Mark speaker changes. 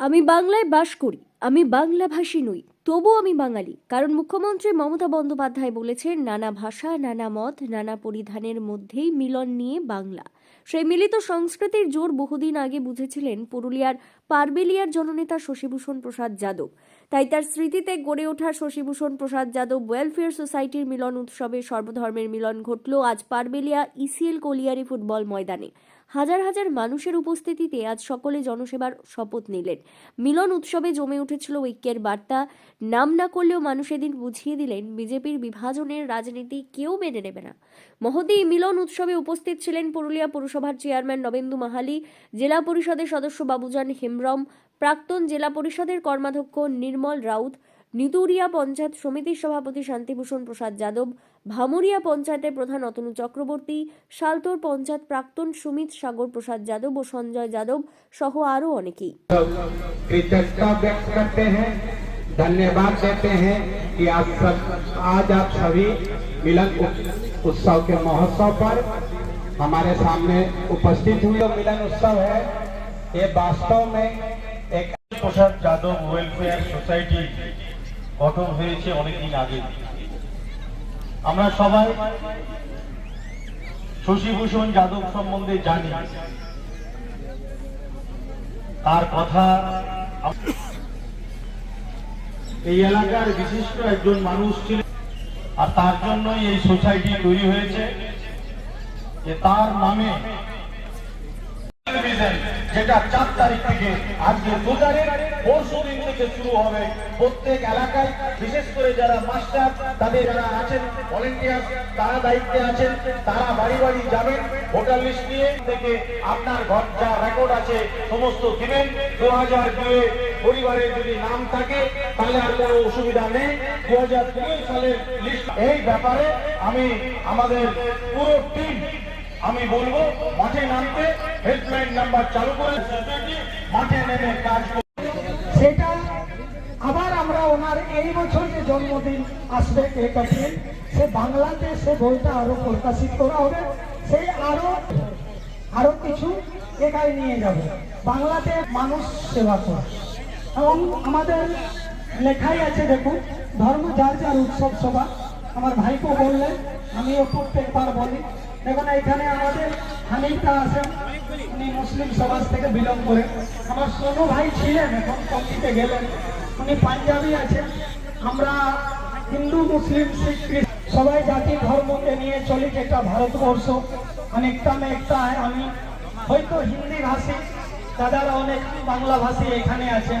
Speaker 1: আমি বাংলায় বাস করি, আমি বাংলাভাষী নই তবু আমি বাঙালি। কারণ মুখ্যমন্ত্রী মমতা বন্দ্যোপাধ্যায় বলেছেন, নানা ভাষা, নানা মত, নানা পরিধানের মধ্যেই মিলন নিয়ে বাংলা। সেই মিলিত সংস্কৃতির জোর বহুদিন আগে বুঝেছিলেন পুরুলিয়ার পারবেলিয়ার জননেতা শশীভূষণ প্রসাদ যাদব। তাই তার স্মৃতিতে গড়ে ওঠা শশীভূষণ প্রসাদ যাদব ওয়েলফেয়ার সোসাইটির মিলন উৎসবে সর্বধর্মের মিলন ঘটল আজ পারবেলিয়া ইসিএল কলিয়ারি ফুটবল ময়দানে। হাজার হাজার মানুষের উপস্থিতিতে আজ সকলে জনসেবার শপথ নিলেন। মিলন উৎসবে জমে উঠেছিল ঐক্যের বার্তা। নাম না করলেও মানুষ এদিন বুঝিয়ে দিলেন, বিজেপির বিভাজনের রাজনীতি কেউ মেনে নেবে না। মহতী মিলন উৎসবে উপস্থিত ছিলেন পুরুলিয়া পুরসভার চেয়ারম্যান নবেন্দু মাহালি, জেলা পরিষদের সদস্য বাবুজান হেমব্রম, প্রাক্তন জেলা পরিষদের কর্মাধ্যক্ষ নির্মল রাউত নিতুরিয়া পঞ্চায়েত সমিতির সভাপতি শান্তিভূষণ প্রসাদ যাদব ভামুরিয়া পঞ্চায়েতের প্রধান অতনু চক্রবর্তী শালতোর পঞ্চায়েত প্রাক্তন সুমিত সাগর প্রসাদ যাদব ও সঞ্জয় যাদব সহ আরও অনেকেই
Speaker 2: कृतज्ञता व्यक्त करते हैं धन्यवाद देते हैं कि आप सब आज आप सभी मिलन उत- उत्सव के महोत्सव पर हमारे सामने उपस्थित हुए जो मिलन उत्सव है ये वास्तव में एक
Speaker 3: প্রসাদ যাদব ওয়েলফেয়ার সোসাইটি গঠন হয়েছে অনেকদিন আগে। আমরা সবাই শশীভূষণ যাদব সম্বন্ধে জানি। তার কথা এই এলাকার বিশিষ্ট একজন মানুষ ছিলেন আর তার জন্যই এই সোসাইটি তৈরি হয়েছে, যে তার নামে টেলিভিশন যেটা চার তারিখ থেকে আজকে তারিখ পরশু দিন থেকে শুরু হবে। প্রত্যেক এলাকায়, বিশেষ করে যারা মাস্টার তাদের যারা আছেন ভলেন্টিয়ার তারা দায়িত্বে আছেন, তারা বাড়ি বাড়ি যাবেন। ভোটার লিস্ট নিয়ে থেকে আপনার ঘর যা রেকর্ড আছে, সমস্ত দিবেন। দু হাজার দুয়ে পরিবারের যদি নাম থাকে, তাহলে আর কোনো অসুবিধা নেই। দু হাজার দুই সালের লিস্ট এই ব্যাপারে আমি আমাদের পুরো টিম আমি বলব, মাঠে নামতে হেল্পলাইন নাম্বার চালু করে মাঠে নেমে কাজ
Speaker 4: সেটা আবার আমরা ওনার এই বছর যে জন্মদিন আসবে এক এপ্রিল সে বাংলাতে সে বইটা আরও প্রকাশিত করা হবে সেই আরও আরও কিছু একাই নিয়ে যাবে। বাংলাতে মানুষ সেবা করে। এবং আমাদের লেখাই আছে, দেখুন, ধর্ম যার যার উৎসব সভা আমার ভাইকে বললেন, আমিও প্রত্যেকবার বলি। দেখুন এখানে আমাদের হানিফটা আছেন উনি মুসলিম সমাজ থেকে বিলং করে। আমার সোনু ভাই ছিলেন এখন কমিতে গেলেন। উনি পাঞ্জাবি আছেন। আমরা হিন্দু, মুসলিম, শিখ সবাই জাতি, ধর্মকে নিয়ে চলি যেটা ভারতবর্ষ। অনেকটা একটা আমি হয়তো হিন্দি ভাষী, দাদারা অনেক বাংলা ভাষী এখানে আছেন।